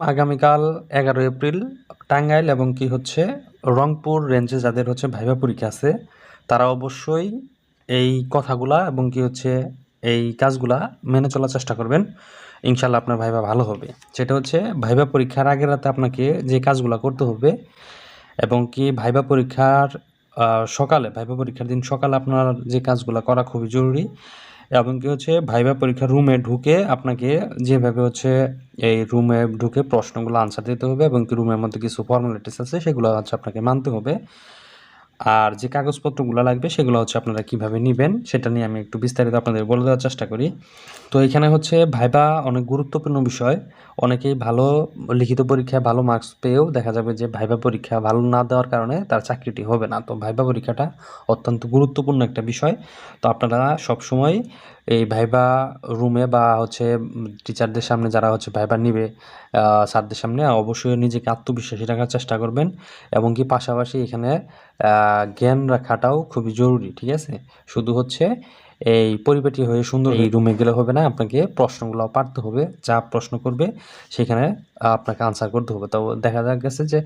আগামীকাল এগারো এপ্রিল টাঙ্গাইল এবং কি হচ্ছে, রংপুর রেঞ্জে যাদের হচ্ছে ভাইবা পরীক্ষা আছে, তারা অবশ্যই এই কথাগুলা এবং কি হচ্ছে এই কাজগুলা মেনে চলার চেষ্টা করবেন। ইনশাল্লাহ আপনার ভাইবা ভালো হবে। সেটা হচ্ছে ভাইবা পরীক্ষার আগের রাতে আপনাকে যে কাজগুলা করতে হবে এবং কি ভাইবা পরীক্ষার সকালে ভাইবা পরীক্ষার দিন সকালে আপনার যে কাজগুলো করা খুবই জরুরি। এবং কি হচ্ছে, ভাইভা পরীক্ষার রুমে ঢুকে আপনাকে যেভাবে হচ্ছে এই রুমে ঢুকে প্রশ্নগুলো আনসার দিতে হবে এবং কি রুমের মধ্যে কিছু ফর্মালিটিস আছে, সেগুলো হচ্ছে আপনাকে মানতে হবে। আর যে কাগজপত্রগুলো লাগবে সেগুলো হচ্ছে আপনারা কীভাবে নেবেন সেটা নিয়ে আমি একটু বিস্তারিত আপনাদের বলে দেওয়ার চেষ্টা করি। তো এখানে হচ্ছে ভাইবা অনেক গুরুত্বপূর্ণ বিষয়। অনেকেই ভালো লিখিত পরীক্ষায় ভালো মার্কস পেয়েও দেখা যাবে যে ভাইবা পরীক্ষা ভালো না দেওয়ার কারণে তার চাকরিটি হবে না। তো ভাইবা পরীক্ষাটা অত্যন্ত গুরুত্বপূর্ণ একটা বিষয়। তো আপনারা সবসময় এই ভাইবা রুমে বা হচ্ছে টিচারদের সামনে যারা হচ্ছে ভাইবা নিবে স্যারদের সামনে, অবশ্যই নিজেকে আত্মবিশ্বাসী রাখার চেষ্টা করবেন এবং কি পাশাপাশি এখানে জ্ঞান রাখাটাও খুবই জরুরি, ঠিক আছে? শুধু হচ্ছে এই পরিপাটি হয়ে সুন্দর এই রুমে গেলে হবে না আপনাকে প্রশ্নগুলো পারতে হবে যা প্রশ্ন করবে সেখানে আপনাকে আনসার করতে হবে। তো দেখা যাক গেছে যে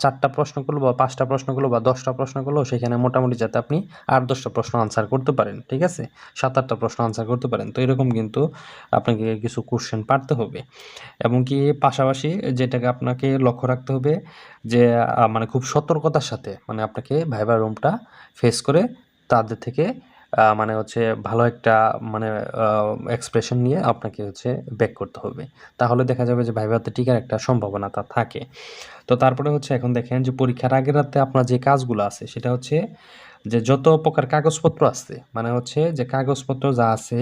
চারটা প্রশ্ন করল বা পাঁচটা প্রশ্ন করল বা দশটা প্রশ্ন করল সেখানে মোটামুটি যাতে আপনি আট দশটা প্রশ্ন আনসার করতে পারেন ঠিক আছে? সাত আটটা প্রশ্ন আনসার করতে পারেন। তো এরকম কিন্তু আপনাকে কিছু কোশ্চেন পারতে হবে। এবং কি পাশাপাশি যেটাকে আপনাকে লক্ষ্য রাখতে হবে যে মানে খুব সতর্কতার সাথে মানে আপনাকে ভাইবা রুমটা ফেস করে তাদের থেকে মানে হচ্ছে ভালো একটা মানে এক্সপ্রেশন নিয়ে আপনাকে হচ্ছে ব্যাক করতে হবে। তাহলে দেখা যাবে যে ভাইভাতে টিকার একটা সম্ভাবনা তা থাকে। তো তারপরে হচ্ছে এখন দেখেন যে পরীক্ষার আগের রাতে আপনার যে কাজগুলো আছে, সেটা হচ্ছে যে যত প্রকার কাগজপত্র আছে মানে হচ্ছে যে কাগজপত্র যা আছে,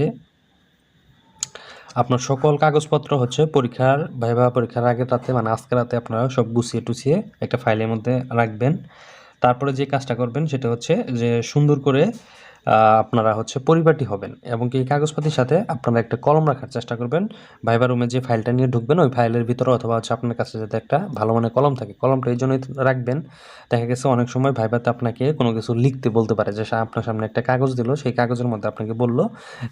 আপনার সকল কাগজপত্র হচ্ছে পরীক্ষার ভাইভা পরীক্ষার আগের রাতে মানে আজকে রাতে আপনারা সব গুছিয়ে টুছিয়ে একটা ফাইলের মধ্যে রাখবেন। তারপরে যে কাজটা করবেন, সেটা হচ্ছে যে সুন্দর করে আপনারা হচ্ছে পরিপাটি হবেন এবং কি এই কাগজপাতির সাথে আপনারা একটা কলম রাখার চেষ্টা করবেন। ভাইবার রুমে যে ফাইলটা নিয়ে ঢুকবেন, ওই ফাইলের ভিতরে অথবা হচ্ছে আপনার কাছে যাতে একটা ভালো মানের কলম থাকে, কলমটা এই জন্যই রাখবেন। দেখা গেছে অনেক সময় ভাইবাতে আপনাকে কোনো কিছু লিখতে বলতে পারে, যে আপনার সামনে একটা কাগজ দিল, সেই কাগজের মধ্যে আপনাকে বলল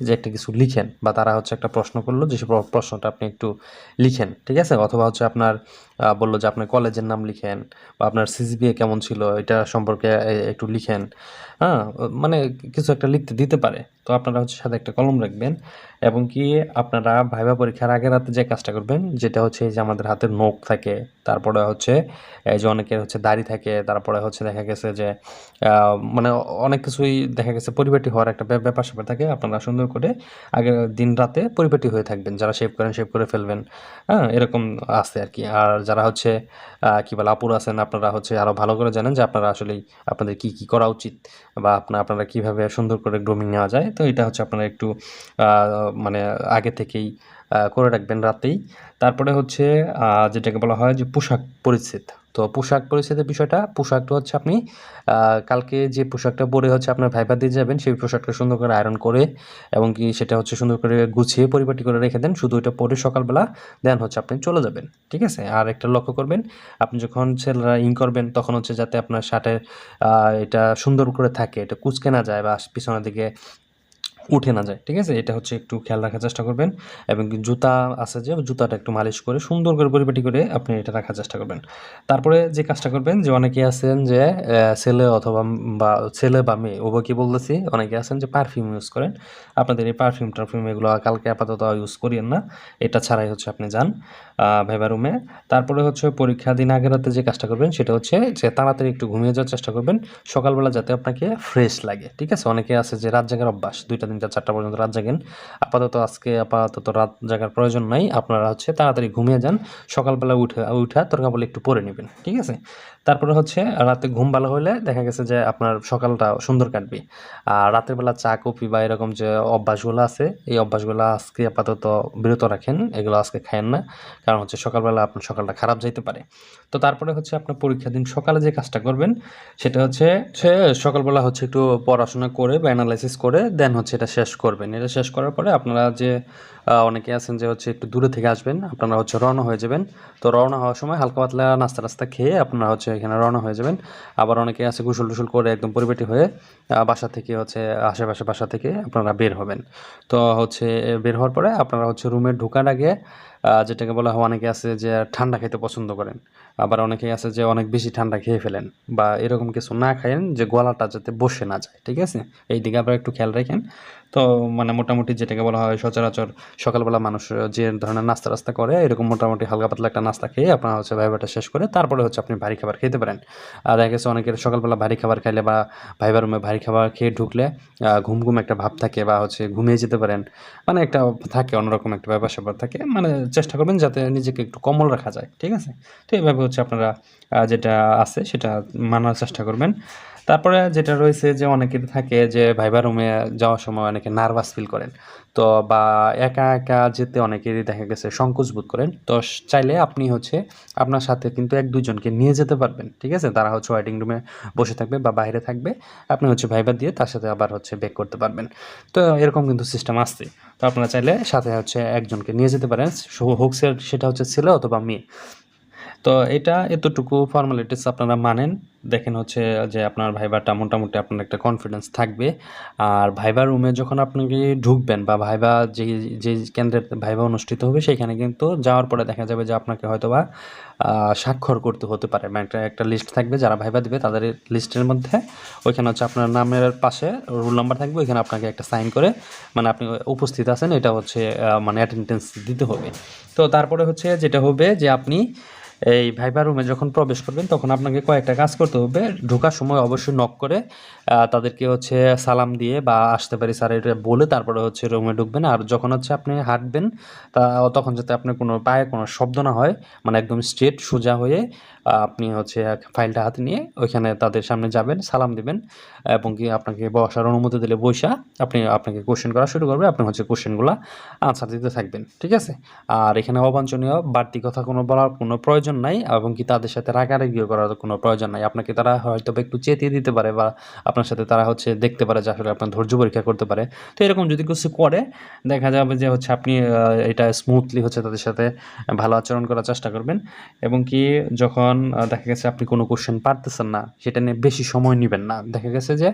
যে একটা কিছু লিখেন বা তারা হচ্ছে একটা প্রশ্ন করল যে প্রশ্নটা আপনি একটু লিখেন, ঠিক আছে? অথবা হচ্ছে আপনার বলল যে আপনার কলেজের নাম লিখেন বা আপনার সিজিপিএ কেমন ছিল, এটা সম্পর্কে একটু লিখেন। হ্যাঁ মানে কিছু একটা লিখতে দিতে পারে। তো আপনারা হচ্ছে সাথে একটা কলম রাখবেন এবং কি আপনারা ভাইবা পরীক্ষার আগের রাতে যে কাজটা করবেন, যেটা হচ্ছে যে আমাদের হাতের নখ থাকে, তারপরে হচ্ছে এই যে অনেকের হচ্ছে দাড়ি থাকে, তারপরে হচ্ছে দেখা গেছে যে মানে অনেক কিছুই দেখা গেছে পরিপাটি হওয়ার একটা ব্যাপ- ব্যাপার স্যাপার থাকে, আপনারা সুন্দর করে আগের দিন রাতে পরিপাটি হয়ে থাকবেন, যারা শেভ করেন শেভ করে ফেলবেন। হ্যাঁ এরকম আছে আর কি। আর যারা হচ্ছে কী বলে, আপুর আছেন, আপনারা হচ্ছে আরও ভালো করে জানেন যে আপনারা আসলেই আপনাদের কি কি করা উচিত বা আপনার আপনারা কীভাবে সুন্দর করে গ্রুমিং নেওয়া যায়। তো এটা হচ্ছে আপনারা একটু মানে আগে থেকেই করে রাখবেন রাতেই। তারপরে হচ্ছে যেটাকে বলা হয় যে পোশাক পরিচ্ছেদ। তো পোশাক পরিচ্ছেদের বিষয়টা, পোশাকটা হচ্ছে আপনি কালকে যে পোশাকটা পরে হচ্ছে আপনার ভাইবা দিয়ে যাবেন, সেই পোশাকটা সুন্দর করে আয়রন করে এবং কি সেটা হচ্ছে সুন্দর করে গুছিয়ে পরিপাটি করে রেখে দেন, শুধু এটা পরে সকালবেলা দেন হচ্ছে আপনি চলে যাবেন, ঠিক আছে? আর একটা লক্ষ্য করবেন, আপনি যখন ছেলেরা ইন করবেন, তখন হচ্ছে যাতে আপনার শার্টের এটা সুন্দর করে থাকে, এটা কুচকে না যায় বা পিছনের দিকে উঠে না যায়, ঠিক আছে? এটা হচ্ছে একটু খেয়াল রাখার চেষ্টা করবেন এবং জুতা আছে যে, জুতাটা একটু মালিশ করে সুন্দর করে পরিপাটি করে আপনি এটা রাখার চেষ্টা করবেন। তারপরে যে কাজটা করবেন, যে অনেকে আছেন যে ছেলে অথবা বা ছেলে বা মেয়ে, উভয় কি বলতেছি? অনেকে আছেন যে পারফিউম ইউজ করেন। আপনাদের এই পারফিউম টারফিউম এগুলো কালকে আপাতত ইউজ করিয়েন না। এটা ছাড়াই হচ্ছে আপনি যান ভাইবা রুমে তারপরে হচ্ছে পরীক্ষা দিন আগের রাতে যে কাজটা করবেন, সেটা হচ্ছে যে তাড়াতাড়ি একটু ঘুমিয়ে যাওয়ার চেষ্টা করবেন। সকালবেলা যাতে আপনাকে ফ্রেশ লাগে, ঠিক আছে? অনেকে আছে যে রাত জাগার অভ্যাস, দুইটা তিনটা চারটা পর্যন্ত রাত জাগেন। আপাতত আজকে আপাতত রাত জাগার প্রয়োজন নাই। আপনারা হচ্ছে তাড়াতাড়ি ঘুমিয়ে যান। সকালবেলা উঠে, উঠা তরকা বলে একটু পরে নেবেন। ঠিক আছে? তারপরে হচ্ছে, রাতে ঘুম ভালো হলে দেখা গেছে যে আপনার সকালটা সুন্দর কাটবে। আর রাতের বেলা চা, কফি বা এরকম যে অভ্যাসগুলো আছে, এই অভ্যাসগুলো আজকে আপাতত বিরত রাখেন, এগুলো আজকে খায়েন না। কারণ হচ্ছে সকালবেলা আপনার সকালটা খারাপ যাইতে পারে। তো তারপরে হচ্ছে আপনার পরীক্ষা দিন, সকালে যে কাজটা করবেন, সেটা হচ্ছে সকালবেলা হচ্ছে একটু পড়াশোনা করে বা অ্যানালাইসিস করে দেন হচ্ছে এটা শেষ করবেন। এটা শেষ করার পরে আপনারা যে অনেকে আছেন যে হচ্ছে একটু দূরে থেকে আসবেন, আপনারা হচ্ছে রওনা হয়ে যাবেন। তো রওনা হওয়ার সময় হালকা পাতলা নাস্তা রাস্তা খেয়ে আপনারা হচ্ছে এখানে রওনা হয়ে যাবেন। আবার অনেকে আছে গুসল টুসল করে একদম পরিবেটি হয়ে বাসা থেকে হচ্ছে আশেপাশে বাসা থেকে আপনারা বের হবেন। তো হচ্ছে বের হওয়ার পরে আপনারা হচ্ছে রুমে ঢোকার আগে যেটাকে বলা হয়, অনেকে আছে যে ঠান্ডা খেতে পছন্দ করেন, আবার অনেকেই আছে যে অনেক বেশি ঠান্ডা খেয়ে ফেলেন বা এরকম কিছু না খায়েন যে গলাটা যাতে বসে না যায়, ঠিক আছে? এই দিকে আবার একটু খেয়াল রাখেন। তো মানে মোটামুটি যেটাকে বলা হয় সচরাচর সকালবেলা মানুষ যে ধরনের নাস্তা রাস্তা করে, এরকম মোটামুটি হালকা পাতলা একটা নাস্তা খেয়ে আপনার হচ্ছে ভাইবারটা শেষ করে তারপরে হচ্ছে আপনি ভারী খাবার খেতে পারেন। আর দেখা গেছে অনেকের সকালবেলা ভারী খাবার খাইলে বা ভাইবার রুমে ভারী খাবার খেয়ে ঢুকলে ঘুম ঘুম একটা ভাব থাকে বা হচ্ছে ঘুমিয়ে যেতে পারেন। মানে একটা থাকে, অন্যরকম একটা ব্যাপার স্যাপার থাকে। মানে চেষ্টা করবেন যাতে নিজেকে একটু কমল রাখা যায়, ঠিক আছে? তো এভাবে হচ্ছে আপনারা যেটা আছে সেটা মানার চেষ্টা করবেন। তারপরে যেটা রয়েছে যে অনেকের থাকে যে ভাইবা রুমে যাওয়ার সময় অনেকে নার্ভাস ফিল করেন। তো বা একা একা যেতে অনেকেরই দেখা গেছে সংকোচ বোধ করেন। তো চাইলে আপনি হচ্ছে আপনার সাথে কিন্তু এক দুজনকে নিয়ে যেতে পারবেন, ঠিক আছে? তারা হচ্ছে ওয়েটিং রুমে বসে থাকবে বা বাইরে থাকবে। আপনি হচ্ছে ভাইবা দিয়ে তার সাথে আবার হচ্ছে বেক করতে পারবেন। তো এরকম কিন্তু সিস্টেম আসছে তো আপনারা চাইলে সাথে হচ্ছে একজনকে নিয়ে যেতে পারেন। হোক সেটা হচ্ছে ছেলে অথবা মেয়ে। তো এটা এতটুকু ফর্মালিটিস আপনারা মানেন। দেখেন হচ্ছে যে আপনার ভাইবাটা মোটামুটি আপনার একটা কনফিডেন্স থাকবে। আর ভাইবার রুমে যখন আপনি ঢুকবেন বা ভাইবা যে যে কেন্দ্রের ভাইবা অনুষ্ঠিত হবে, সেখানে কিন্তু যাওয়ার পরে দেখা যাবে যে আপনাকে হয়তো বা স্বাক্ষর করতে হতে পারে একটা একটা লিস্ট থাকবে যারা ভাইবা দিবে তাদের লিস্টের মধ্যে। ওইখানে হচ্ছে আপনার নামের পাশে রোল নাম্বার থাকবে, ওইখানে আপনাকে একটা সাইন করে মানে আপনি উপস্থিত আছেন, এটা হচ্ছে মানে অ্যাটেন্ডেন্স দিতে হবে। তো তারপরে হচ্ছে যেটা হবে যে আপনি এই ভাইবার রুমে যখন প্রবেশ করবেন, তখন আপনাকে কয়েকটা কাজ করতে হবে। ঢোকার সময় অবশ্যই নক করে তাদেরকে হচ্ছে সালাম দিয়ে বা আসতে পারি স্যার এটা বলে তারপরে হচ্ছে রুমে ঢুকবেন। আর যখন হচ্ছে আপনি হাঁটবেন, তা তখন যাতে আপনার কোনো পায়ে কোনো শব্দ না হয় মানে একদম স্ট্রেট সোজা হয়ে আপনি হচ্ছে ফাইলটা হাতে নিয়ে ওইখানে তাদের সামনে যাবেন, সালাম দিবেন এবং কি আপনাকে বসার অনুমতি দিলে বৈশা আপনি, আপনাকে কোশ্চেন করা শুরু করবে, আপনি হচ্ছে কোশ্চেনগুলো আনসার দিতে থাকবেন, ঠিক আছে? আর এখানে অবাঞ্ছনীয় বাড়তি কথা কোনো বলার কোনো প্রয়োজন নাই এবং কি তাদের সাথে রাগারাগিও করার কোনো প্রয়োজন নাই। আপনাকে তারা হয়তো একটু চেতিয়ে দিতে পারে বা আপনার সাথে তারা হচ্ছে দেখতে পারে যে আসলে আপনার ধৈর্য পরীক্ষা করতে পারে। তো এরকম যদি কিছু করে, দেখা যাবে যে হচ্ছে আপনি এটা স্মুথলি হচ্ছে তাদের সাথে ভালো আচরণ করার চেষ্টা করবেন এবং কি যখন আহ, দেখা গেছে আপনি কোনো কোশ্চেন পারতেছেন না সেটা নিয়ে বেশি সময় নেবেন না। দেখা গেছে যে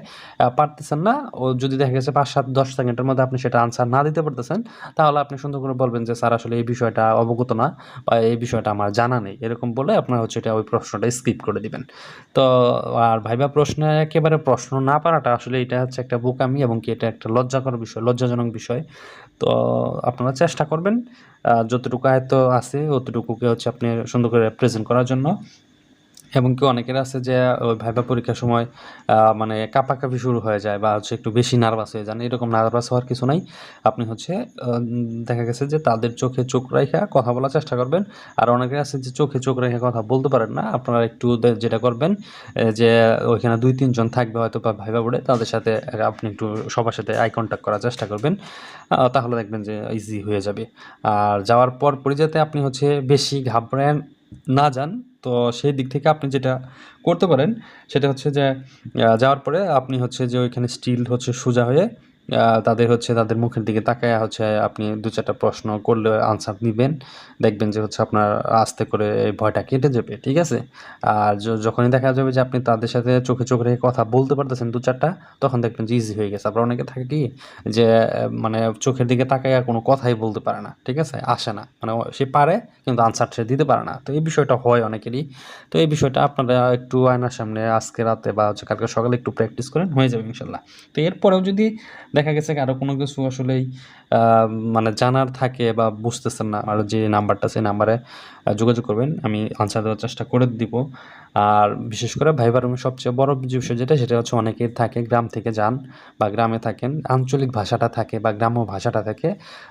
পারতেছেন না ও যদি দেখা গেছে পাঁচ সাত দশ সেকেন্ডের মধ্যে আপনি সেটা আনসার না দিতে পারতেছেন তাহলে আপনি সুন্দর করে বলবেন যে স্যার আসলে এই বিষয়টা অবগত না বা এই বিষয়টা আমার জানা নেই। এরকম বলে আপনার হচ্ছে এটা ওই প্রশ্নটা স্কিপ করে দিবেন। তো আর ভাইবা প্রশ্নে একেবারে প্রশ্ন না পারাটা আসলে এটা হচ্ছে একটা বোকামি এবং কি এটা একটা লজ্জাকর বিষয় লজ্জাজনক বিষয়। তো আপনারা চেষ্টা করবেন যতটুকু আয়ত্ত আছে, অতটুকুকে হচ্ছে আপনি সুন্দর করে প্রেজেন্ট করার জন্য। এবং কি অনেকের আছে যে, ওই ভাইবা পরীক্ষার সময় মানে কাঁপাকাঁপি শুরু হয়ে যায় বা হচ্ছে একটু বেশি নার্ভাস হয়ে যান, এরকম নার্ভাস হওয়ার কিছু নাই। আপনি হচ্ছে দেখা গেছে যে তাদের চোখে চোখ রেখে কথা বলার চেষ্টা করবেন। আর অনেকের আছে যে চোখে চোখ রেখে কথা বলতে পারেন না। আপনারা একটু যেটা করবেন যে ওইখানে দুই, তিনজন থাকবে হয়তো বা ভাইবা বোর্ডে, তাদের সাথে আপনি একটু সবার সাথে আই কন্ট্যাক্ট করার চেষ্টা করবেন। তাহলে দেখবেন যে ইজি হয়ে যাবে। আর যাওয়ার পর পরে যাতে আপনি হচ্ছে বেশি ঘাবড়েন না যান, তো সেই দিক থেকে আপনি যেটা করতে পারেন, সেটা হচ্ছে যে যাওয়ার পরে আপনি হচ্ছে যে ওইখানে স্টিল হচ্ছে সোজা হয়ে তাদের হচ্ছে, তাদের মুখের দিকে তাকায় হচ্ছে, আপনি দু চারটা প্রশ্ন করলে আনসার দিবেন দেখবেন যে হচ্ছে আপনার আস্তে করে এই ভয়টা কেটে যাবে, ঠিক আছে? আর যখনই দেখা যাবে যে আপনি তাদের সাথে চোখে চোখে রেখে কথা বলতে পারতেছেন দু চারটা, তখন দেখবেন যে ইজি হয়ে গেছে। আবার অনেকে থাকে কি যে মানে চোখের দিকে তাকায় কোনো কথাই বলতে পারে না, ঠিক আছে? আসে না। মানে সে পারে, কিন্তু আনসার সে দিতে পারে না। তো এই বিষয়টা হয় অনেকেরই। তো এই বিষয়টা আপনারা একটু আয়নার সামনে আজকে রাতে বা হচ্ছে কালকে সকালে একটু প্র্যাকটিস করেন, হয়ে যাবে ইনশাল্লাহ। তো এরপরেও যদি দেখা গেছে কারও কোনো কিছু আসলেই মানে জানার থাকে বা বুঝতেছেন না। আর যে নাম্বারটা সেই নাম্বারে যোগাযোগ করবেন। আমি আনসার দেওয়ার চেষ্টা করে দিব। আর বিশেষ করে ভাইবার রুমের সবচেয়ে বড় বিষয় যেটা, সেটা হচ্ছে অনেকে থাকে গ্রাম থেকে যান বা গ্রামে থাকেন, আঞ্চলিক ভাষাটা থাকে বা গ্রাম্য ভাষাটা থাকে,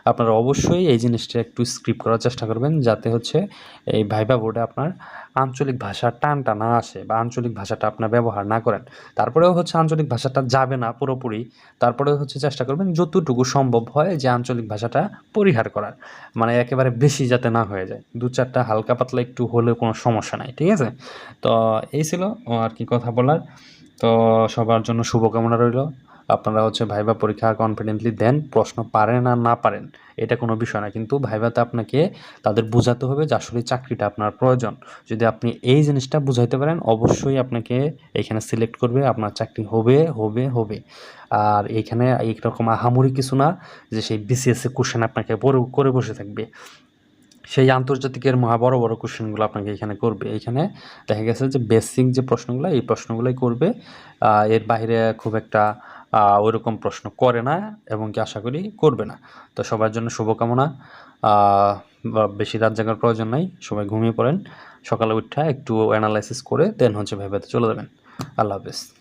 আপনারা অবশ্যই এই জিনিসটা একটু স্ক্রিপ্ট করার চেষ্টা করবেন যাতে হচ্ছে এই ভাইবা বোর্ডে আপনার আঞ্চলিক ভাষার টানটা না আসে বা আঞ্চলিক ভাষাটা আপনার ব্যবহার না করেন। তারপরেও হচ্ছে আঞ্চলিক ভাষাটা যাবে না পুরোপুরি, তারপরেও হচ্ছে চেষ্টা করবেন যতটুকু সম্ভব হয় যে আঞ্চলিক ভাষাটা পরিহার করার মানে একেবারে বেশি যাতে না হয়ে যায়। দু চারটা হালকা পাতলা একটু হলেও কোনো সমস্যা নাই, ঠিক আছে? তো এই ছিল আর কি কথা বলার। তো সবার জন্য শুভকামনা রইল। আপনারা হচ্ছে ভাইবা পরীক্ষা কনফিডেন্টলি দেন, প্রশ্ন পারেন আর না পারেন, এটা কোনো বিষয় না। কিন্তু ভাইভাতে আপনাকে তাদের বোঝাতে হবে যে আসলে চাকরিটা আপনার প্রয়োজন। যদি আপনি এই জিনিসটা বুঝাইতে পারেন, অবশ্যই আপনাকে এখানে সিলেক্ট করবে, আপনার চাকরি হবে হবে হবে। আর এইখানে এইরকম আহামরি কিছু না, যে সেই বিসিএস এ কোশ্চেন আপনাকে পরে করে বসে থাকবে। সেই আন্তর্জাতিকের মহা বড় বড় কোশ্চেনগুলো আপনাকে এখানে করবে। এখানে দেখা গেছে যে বেসিক যে প্রশ্নগুলো, এই প্রশ্নগুলোই করবে। এর বাইরে খুব একটা ওইরকম প্রশ্ন করে না এবং কি আশা করি করবে না। তো সবার জন্য শুভকামনা। বেশি রাত জাগার প্রয়োজন নাই, সবাই ঘুমিয়ে পড়েন। সকালে উঠে একটু অ্যানালাইসিস করে দেন হচ্ছে ভেবেতে চলে যাবেন। আল্লাহ হাফেজ।